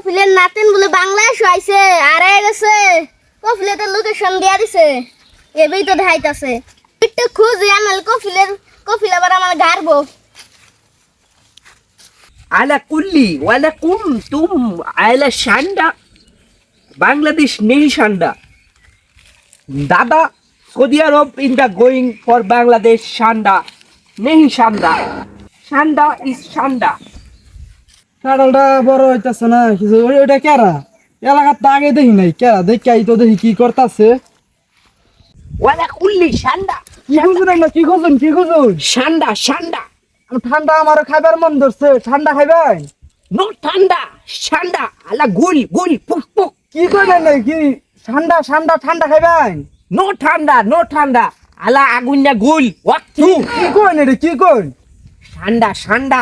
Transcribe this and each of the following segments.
কফিলের নাতেন বলে বাংলায় শুয়াইছে আরে গেছে কফিলের লোকেশন দিয়া দিছে এবেই তো দেখাইতাছে একটু খুঁজে আনাল কফিলের কফিল আবার আমার গারবো على كل ولكم تم على شاندا বাংলাদেশ নেই শান্ডা দাদা Saudi Arab in the going for Bangladesh শান্ডা নেই শান্ডা শান্ডা ইজ শান্ডা কাঁড়ালটা বড় হইতাছে না কিছু ওই- ওইটা কেরা? এলাকার তো আগে দেখি নাই কেরা? দেখি তো দেখি কি করতাছে। কুল্লি কি খুঁজুন কি খুঁজুন কি খুঁজুন? শান্ডা শান্ডা ঠান্ডা আমার খাইবার মন ধরছে। ঠান্ডা খাইবেন? নো ঠান্ডা আলা গুল গুল পুক পুক। কি করবেন না কি? ঠান্ডা ঠান্ডা ঠান্ডা খাইবেন? নো ঠান্ডা নো ঠান্ডা। আলা গুল ওয়াক কি কি কইন এটা? কি কইন? ঠান্ডা ঠান্ডা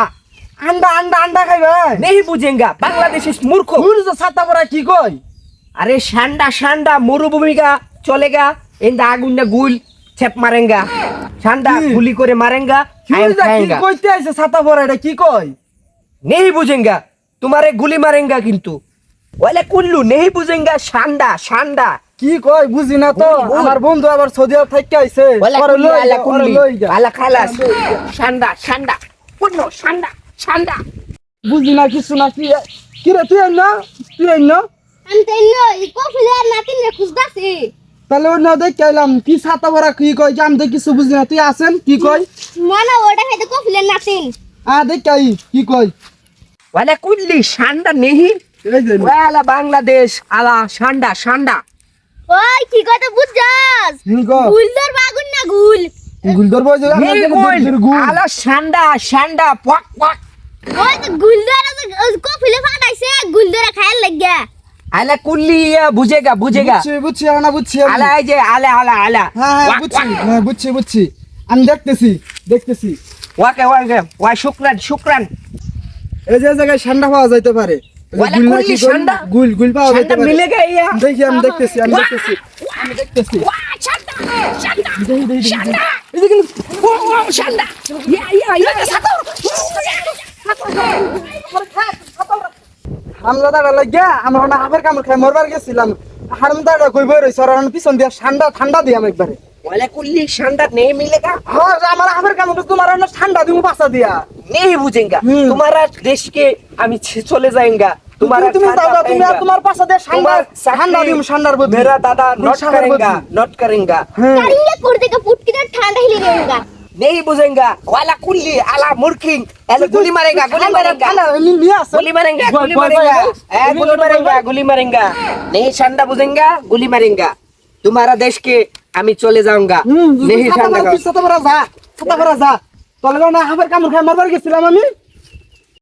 আন্ডা আন্ডা আন্ডা খাই ভাই নেহি বুঝেঙ্গা বাংলাদেশের মূর্খ। মূর্খ তো ছাতা পড়া কি কই আরে সান্ডা সান্ডা মরুভূমিগা চলেগা এন্দা আগুনটা গুল ছেপ মারেঙ্গা। সান্ডা গুলি করে মারেঙ্গা কি কইতে আইছে ছাতা পড়া এটা কি কই নেহি বুঝেঙ্গা তোমারে গুলি মারেঙ্গা কিন্তু। ওলে কুল্লু নেহি বুঝেঙ্গা সান্ডা সান্ডা। কি কই বুঝি না তো। আমার বন্ধু আবার সৌদি আরব থেকে আইছে। ওলে কুল্লু আলা খালাস। সান্ডা সান্ডা কুল্লু সান্ডা। ঠান্ডা। বুঝলি না কিছু না কি কি তুই না তুই না। তাহলে না কি ছাতা কি কই তো কিছু না তুই কি কই ওটা কি কই সান্ডা নেহি। বাংলাদেশ আলা সান্ডা সান্ডা। ওই কি কথা বুঝছস? গুলদর বাগুন না গুল। গুলদর বাগুন আলা সান্ডা সান্ডা পক পক। ওই তো গুলদর কফিলে ফাটাইছে গুলদরে খায়াল লাগিয়া। আলা কুল্লি বুঝেগা বুঝেগা। বুঝছি বুঝছি না বুঝছি। আলা এই যে আলা আলা আলা। হ্যাঁ হ্যাঁ বুঝছি হ্যাঁ বুঝছি বুঝছি। আমি দেখতেছি দেখতেছি। ওয়াকে ওয়াকে ওয়া শুকরান শুকরান। এই যে জায়গায় ঠান্ডা পাওয়া যাইতে পারে। গুল? গুল গুল পাওয়া যাইতে পারে। মিলেগা ইয়া দেখি আমি দেখতেছি আমি দেখতেছি। আমি দেখতেছি। ওয়া ঠান্ডা ঠান্ডা এই যে কিন্তু ও ও ঠান্ডা ইয়া ইয়া ইয়া সাতো হামলাদারা লাগিয়া আমরা না হাফের কামড় খাই মরবার গেছিলাম। হামদারা কইব রইছে? আর পিছন দিয়া ঠান্ডা ঠান্ডা দিয়াম একবারে। বলে কুল্লি ঠান্ডা নেই মিলেগা হ্যাঁ আমার হাফের কামড় তোমার না ঠান্ডা দিমু পাছা দিয়া। নেই বুঝেঙ্গা। তোমার দেশকে আমি চলে যাইঙ্গা। তোমার তুমি দাদা তুমি আর তোমার পাশে দে সান্ডার সান্ডার দিম সান্ডার বুদ্ধি মেরা দাদা নট করেঙ্গা নট করেঙ্গা। करेंगे कुर्ते का फुट किधर ठंडा ही नहीं बुझेगा वाला कुल्ली आला मुर्किंग ऐसे गोली मारेगा गोली मारेगा गोली मारेगा गोली मारेगा ए गोली मारेगा गोली मारेगा नहीं शंडा बुझेगा गोली मारेगा तुम्हारा देश के আমি চলে যাওঙ্গা নেহি ঠান্ডা সাতা বড় যা সাতা বড় যা তলে না আমার কামড় খায় মারবার গেছিলাম আমি